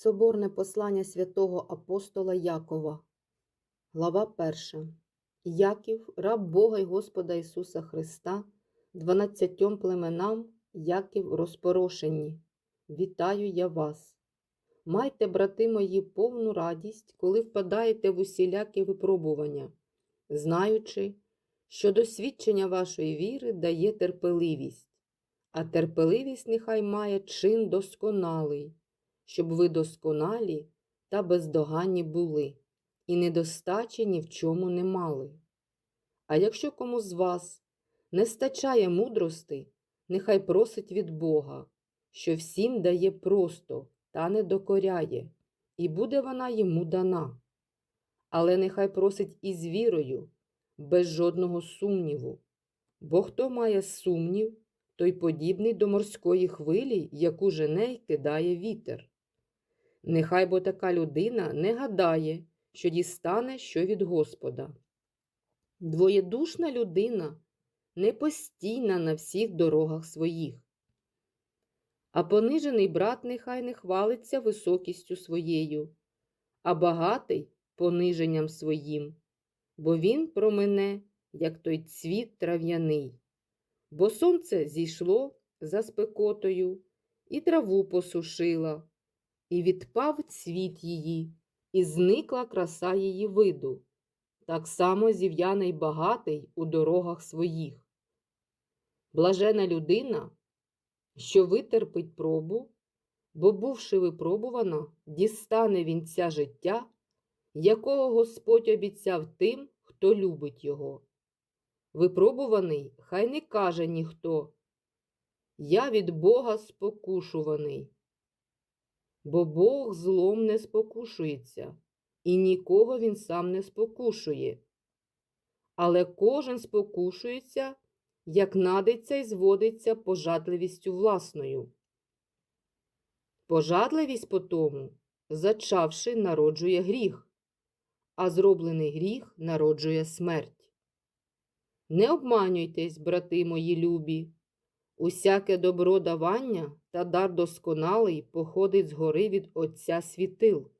Соборне послання святого апостола Якова, глава 1. Яків, раб Бога й Господа Ісуса Христа, дванадцятьом племенам Яків розпорошені. Вітаю я вас. Майте, брати мої, повну радість, коли впадаєте в усілякі випробування, знаючи, що досвідчення вашої віри дає терпеливість, а терпеливість нехай має чин досконалий щоб ви досконалі та бездоганні були, і недостачі ні в чому не мали. А якщо кому з вас не стачає мудрости, нехай просить від Бога, що всім дає просто та не докоряє, і буде вона йому дана. Але нехай просить із вірою, без жодного сумніву, бо хто має сумнів, той подібний до морської хвилі, яку жене й кидає вітер. Нехай бо така людина не гадає, що дістане що від Господа. Двоєдушна людина не постійна на всіх дорогах своїх. А понижений брат нехай не хвалиться високістю своєю, а багатий пониженням своїм, бо він промене, як той цвіт трав'яний. Бо сонце зійшло за спекотою і траву посушила і відпав цвіт її, і зникла краса її виду, так само зів'яна й багатий у дорогах своїх. Блажена людина, що витерпить пробу, бо, бувши випробувана, дістане вінця життя, якого Господь обіцяв тим, хто любить його. Випробуваний, хай не каже ніхто. Я від Бога спокушуваний бо Бог злом не спокушується, і нікого він сам не спокушує. Але кожен спокушується, як надиться і зводиться пожадливістю власною. Пожадливість потому, зачавши, народжує гріх, а зроблений гріх народжує смерть. Не обманюйтесь, брати мої любі, Усяке добро давання та дар досконалий походить згори від Отця світил,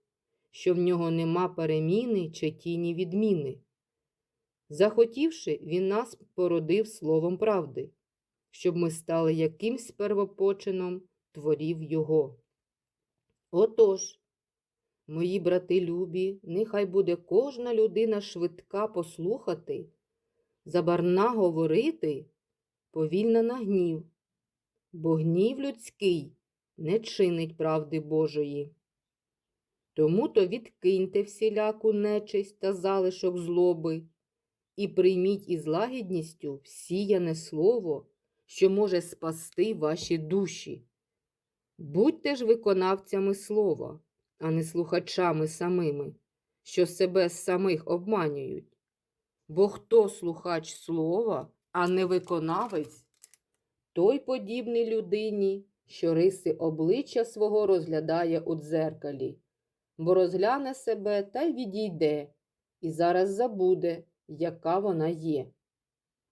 що в нього нема переміни чи тіні відміни. Захотівши, він нас породив словом правди, щоб ми стали якимсь первопочином творів Його. Отож, мої брати любі, нехай буде кожна людина швидка послухати, забарна говорити повільна на гнів, бо гнів людський не чинить правди Божої. Тому то відкиньте всіляку нечисть та залишок злоби і прийміть із лагідністю всіяне слово, що може спасти ваші душі. Будьте ж виконавцями слова, а не слухачами самими, що себе самих обманюють. Бо хто слухач слова, а не виконавець, той подібний людині, що риси обличчя свого розглядає у дзеркалі, бо розгляне себе та й відійде, і зараз забуде, яка вона є.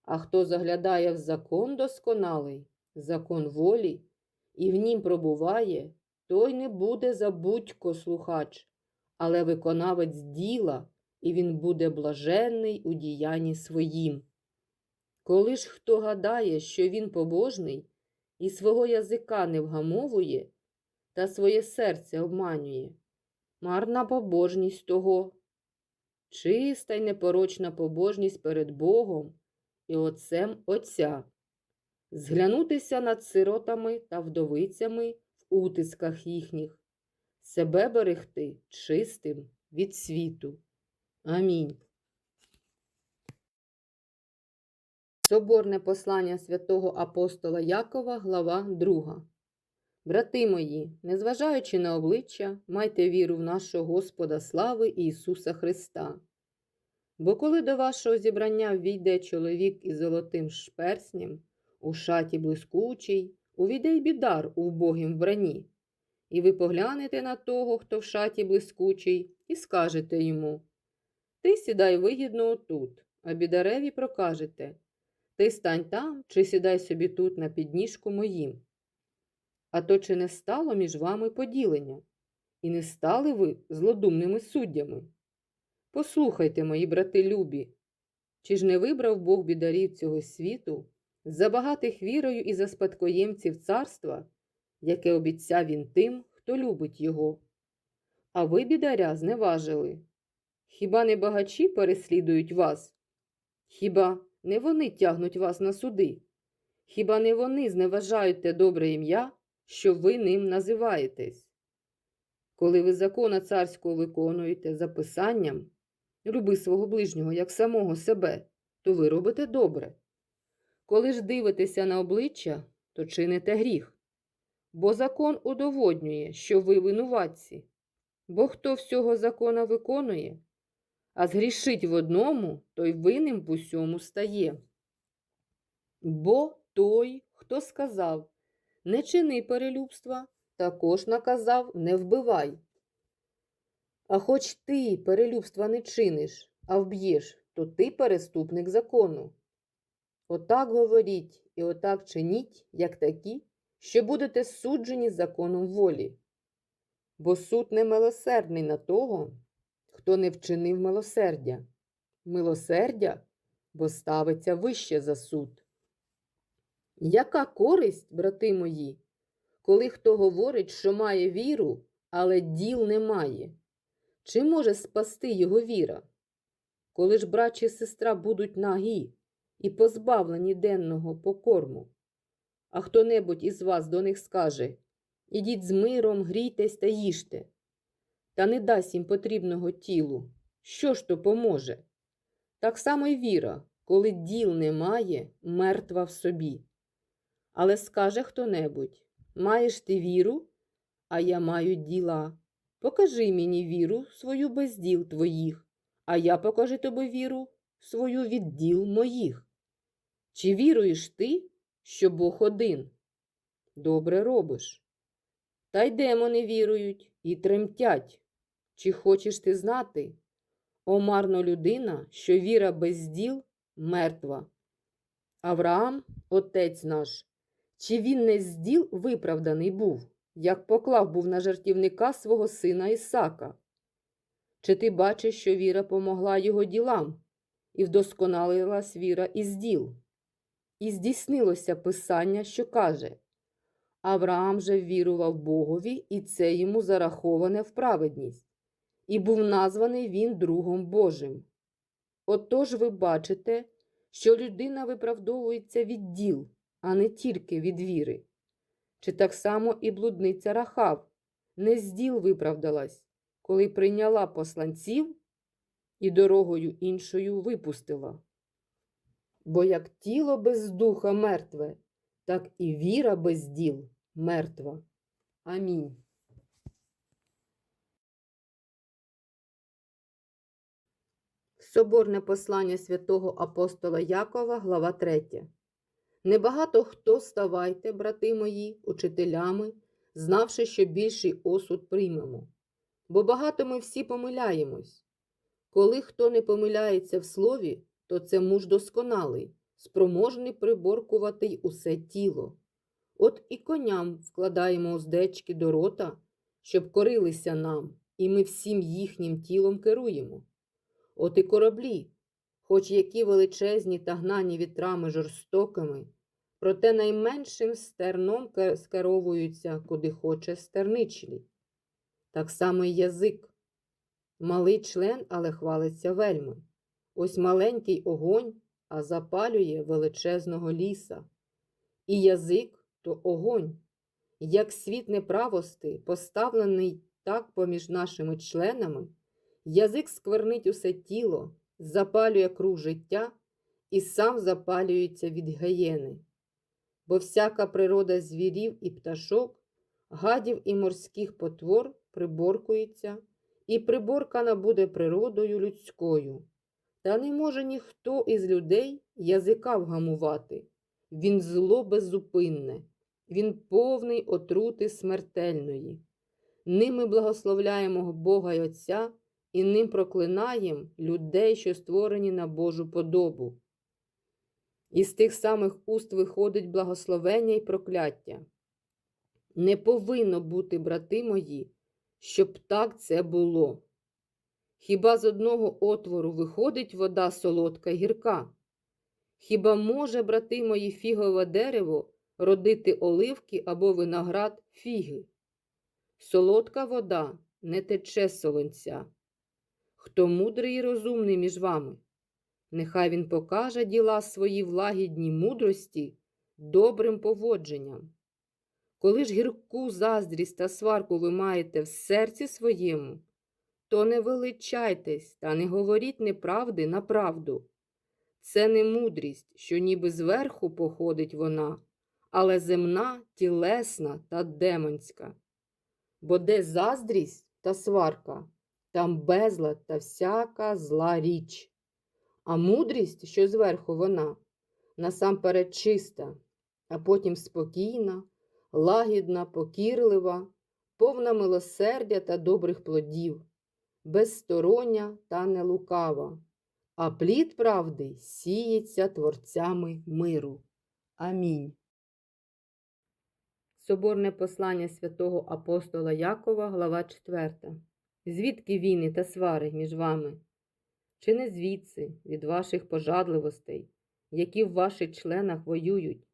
А хто заглядає в закон досконалий, закон волі, і в нім пробуває, той не буде забудько слухач, але виконавець діла, і він буде блаженний у діянні своїм. Коли ж хто гадає, що він побожний і свого язика не вгамовує, та своє серце обманює, марна побожність того, чиста й непорочна побожність перед Богом і Отцем Отця, зглянутися над сиротами та вдовицями в утисках їхніх, себе берегти чистим від світу. Амінь. Соборне послання святого апостола Якова, глава 2. Брати мої, незважаючи на обличчя, майте віру в нашого Господа слави Ісуса Христа. Бо коли до вашого зібрання війде чоловік із золотим шперснем, у шаті блискучий, увійде й бідар у вбогім вбранні, і ви поглянете на того, хто в шаті блискучий, і скажете йому Ти сідай вигідно отут, а бідареві прокажете. Ти стань там чи сідай собі тут на підніжку моїм. А то чи не стало між вами поділення? і не стали ви злодумними суддями. Послухайте, мої брати любі, чи ж не вибрав Бог бідарів цього світу, забагатих вірою і за спадкоємців царства, яке обіцяв він тим, хто любить його. А ви, бідаря, зневажили. Хіба не багачі переслідують вас? Хіба не вони тягнуть вас на суди? Хіба не вони зневажають те добре ім'я, що ви ним називаєтесь? Коли ви закона царського виконуєте за писанням, люби свого ближнього як самого себе, то ви робите добре. Коли ж дивитеся на обличчя, то чините гріх. Бо закон удоводнює, що ви винуватці. Бо хто всього закона виконує, а згрішить в одному, той винним в усьому стає. Бо той, хто сказав не чини перелюбства, також наказав не вбивай. А хоч ти перелюбства не чиниш, а вб'єш, то ти переступник закону. Отак говоріть і отак чиніть, як такі, що будете суджені законом волі. Бо суд не милосердний на того, хто не вчинив милосердя. Милосердя, бо ставиться вище за суд. Яка користь, брати мої, коли хто говорить, що має віру, але діл не має? Чи може спасти його віра? Коли ж брат чи сестра будуть нагі і позбавлені денного покорму, а хто-небудь із вас до них скаже Ідіть з миром, грійтесь та їжте, та не дасть їм потрібного тілу, що ж то поможе? Так само й віра, коли діл немає, мертва в собі. Але скаже хто-небудь Маєш ти віру, а я маю діла. Покажи мені віру свою без діл твоїх, а я покажу тобі віру свою від діл моїх. Чи віруєш ти, що Бог один? Добре робиш. Та й демони вірують і тремтять. Чи хочеш ти знати? О марно людина, що віра без діл мертва. Авраам, отець наш, чи він не з діл виправданий був, як поклав був на жартівника свого сина Ісака? Чи ти бачиш, що віра помогла його ділам, і вдосконалилась віра із діл? І здійснилося писання, що каже Авраам же вірував Богові, і це йому зараховане в праведність, і був названий він другом Божим. Отож ви бачите, що людина виправдовується від діл, а не тільки від віри. Чи так само і блудниця Рахав не з діл виправдалась, коли прийняла посланців і дорогою іншою випустила. Бо як тіло без духа мертве, так і віра без діл мертва. Амінь. Соборне послання святого апостола Якова, глава 3. Небагато хто ставайте, брати мої, учителями, знавши, що більший осуд приймемо. Бо багато ми всі помиляємось. Коли хто не помиляється в слові, то це муж досконалий, спроможний приборкувати й усе тіло. От і коням вкладаємо уздечки до рота, щоб корилися нам, і ми всім їхнім тілом керуємо. От і кораблі, хоч які величезні та гнані вітрами жорстокими, проте найменшим стерном скеровуються, куди хоче стерничлі. Так само й язик. Малий член, але хвалиться вельми. Ось маленький огонь, а запалює величезного ліса. І язик то огонь. Як світ неправости, поставлений так поміж нашими членами, язик сквернить усе тіло, запалює круг життя і сам запалюється від гаєни. Бо всяка природа звірів і пташок, гадів і морських потвор приборкується, і приборкана буде природою людською. Та не може ніхто із людей язика вгамувати. Він зло беззупинне, він повний отрути смертельної. Ними благословляємо Бога й Отця і ним проклинаємо людей, що створені на Божу подобу. Із тих самих уст виходить благословення і прокляття. Не повинно бути, брати мої, щоб так це було. Хіба з одного отвору виходить вода солодка гірка? Хіба може, брати мої, фігове дерево родити оливки або виноград фіги? Солодка вода не тече солонця. Хто мудрий і розумний між вами? Нехай він покаже діла свої в лагідній мудрості добрим поводженням. Коли ж гірку заздрість та сварку ви маєте в серці своєму, то не величайтесь та не говоріть неправди на правду. Це не мудрість, що ніби зверху походить вона, але земна, тілесна та демонська. Бо де заздрість та сварка, там безлад та всяка зла річ. А мудрість, що зверху вона, насамперед чиста, а потім спокійна, лагідна, покірлива, повна милосердя та добрих плодів, безстороння та нелукава, а плід правди сіється творцями миру. Амінь. Соборне послання святого апостола Якова, глава 4. Звідки війни та свари між вами? Чи не звідси, від ваших пожадливостей, які в ваших членах воюють?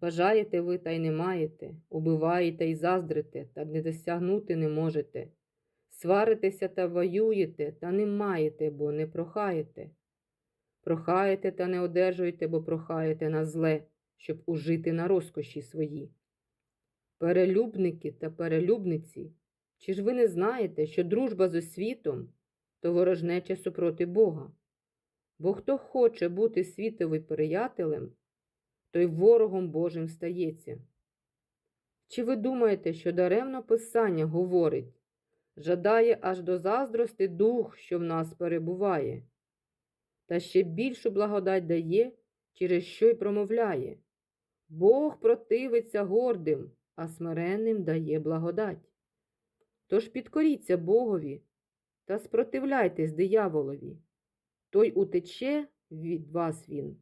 Бажаєте ви та й не маєте, убиваєте й заздрите, та не досягнути не можете. Сваритеся та воюєте, та не маєте, бо не прохаєте. Прохаєте та не одержуєте, бо прохаєте на зле, щоб ужити на розкоші свої. Перелюбники та перелюбниці, чи ж ви не знаєте, що дружба з освітом то ворожнеча супроти Бога? Бо хто хоче бути світовий приятелем, той ворогом Божим стається. Чи ви думаєте, що даремно Писання говорить, жадає аж до заздрости дух, що в нас перебуває, та ще більшу благодать дає, через що й промовляє. Бог противиться гордим, а смиренним дає благодать. Тож підкоріться Богові та спротивляйтесь дияволові, той утече від вас він.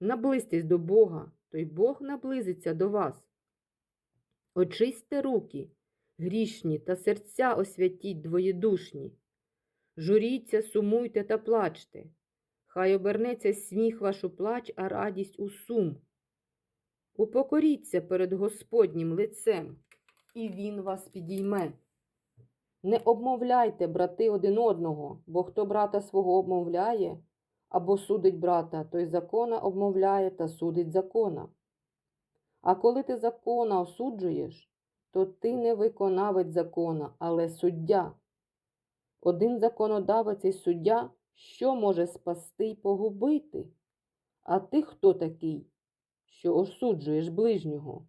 Наблизьтесь до Бога, то й Бог наблизиться до вас. Очистьте руки, грішні та серця освятіть двоєдушні. Журіться, сумуйте та плачте. Хай обернеться сміх ваш у плач, а радість у сум. Упокоріться перед Господнім лицем, і Він вас підійме. Не обмовляйте, брати, один одного, бо хто брата свого обмовляє або судить брата, той закона обмовляє та судить закона. А коли ти закона осуджуєш, то ти не виконавець закона, але суддя. Один законодавець і суддя, що може спасти й погубити? А ти хто такий, що осуджуєш ближнього?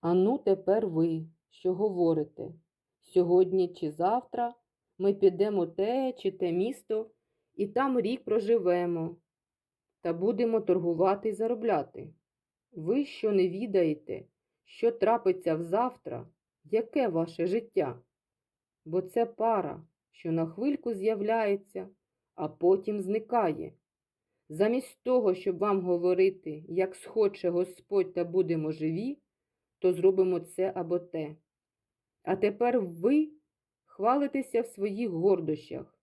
Ану тепер ви, що говорите, сьогодні чи завтра ми підемо те чи те місто і там рік проживемо та будемо торгувати й заробляти. Ви що не відаєте, що трапиться взавтра, яке ваше життя? Бо це пара, що на хвильку з'являється, а потім зникає. Замість того, щоб вам говорити, як схоче Господь та будемо живі, то зробимо це або те. А тепер ви хвалитеся в своїх гордощах.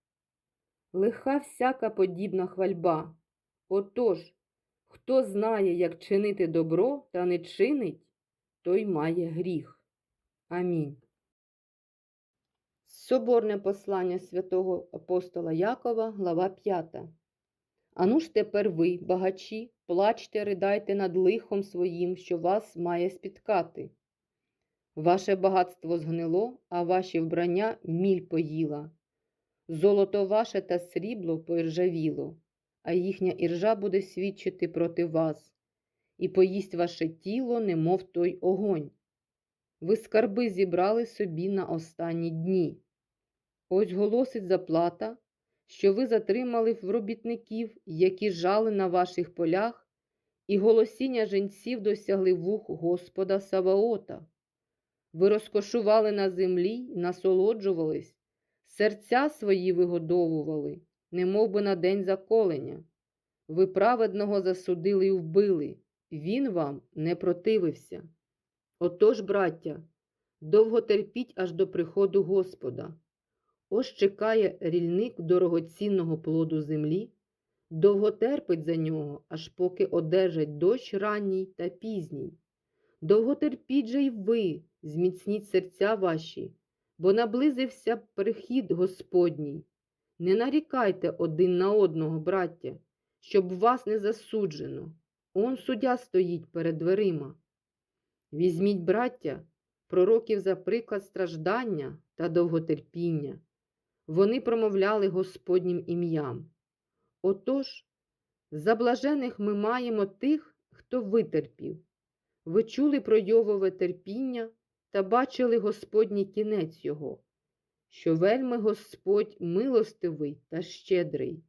Лиха всяка подібна хвальба. Отож, хто знає, як чинити добро та не чинить, той має гріх. Амінь. Соборне послання святого апостола Якова, глава 5. Ану ж тепер ви, багачі, плачте, ридайте над лихом своїм, що вас має спіткати. Ваше багатство згнило, а ваші вбрання міль поїла. Золото ваше та срібло поіржавіло, а їхня іржа буде свідчити проти вас, і поїсть ваше тіло, немов той огонь. Ви скарби зібрали собі на останні дні. Ось голосить заплата, що ви затримали в робітників, які жали на ваших полях, і голосіння женців досягли вух Господа Саваота. Ви розкошували на землі й насолоджувались, серця свої вигодовували, немов би на день заколення. Ви праведного засудили й вбили, він вам не противився. Отож, браття, довго терпіть аж до приходу Господа. Ось чекає рільник дорогоцінного плоду землі, довго терпить за нього, аж поки одержать дощ ранній та пізній. Довго терпіть же й ви, зміцніть серця ваші, бо наблизився прихід Господній. Не нарікайте один на одного, браття, щоб вас не засуджено. Он суддя стоїть перед дверима. Візьміть, браття, пророків за приклад страждання та довготерпіння. Вони промовляли Господнім ім'ям. Отож, за блажених ми маємо тих, хто витерпів. Ви чули про Йовове терпіння та бачили Господній кінець його, що вельми Господь милостивий та щедрий.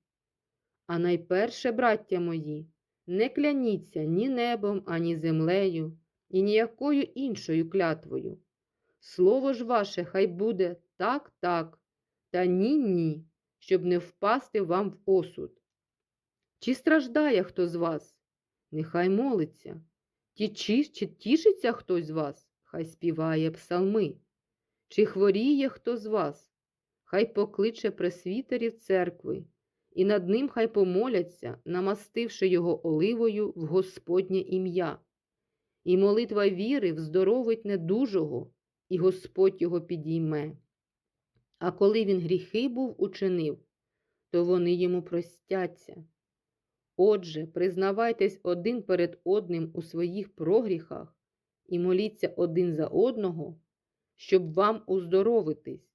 А найперше, браття мої, не кляніться ні небом, ані землею, і ніякою іншою клятвою. Слово ж ваше хай буде так, так, та ні, ні, щоб не впасти вам в осуд. Чи страждає хто з вас? Нехай молиться. Ті чи, чи тішиться хтось з вас, хай співає псалми. Чи хворіє хто з вас, хай покличе пресвітерів церкви, і над ним хай помоляться, намастивши його оливою в Господнє ім'я. І молитва віри вздоровить недужого, і Господь його підійме. А коли він гріхи був учинив, то вони йому простяться. Отже, признавайтесь один перед одним у своїх прогріхах і моліться один за одного, щоб вам уздоровитись,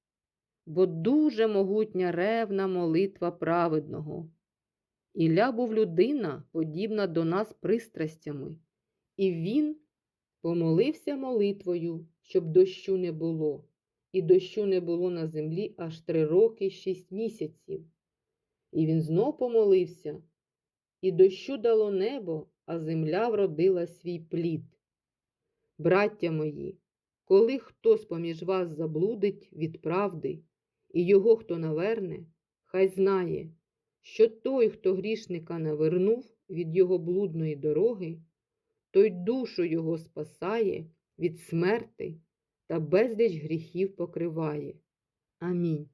бо дуже могутня ревна молитва праведного. Ілля був людина, подібна до нас пристрастями, і він помолився молитвою, щоб дощу не було, і дощу не було на землі аж три роки шість місяців. І він знов помолився. І дощу дало небо, а земля вродила свій плід. Браття мої, коли хто з-поміж вас заблудить від правди, і його хто наверне, хай знає, що той, хто грішника навернув від його блудної дороги, той душу його спасає від смерти та безліч гріхів покриває. Амінь.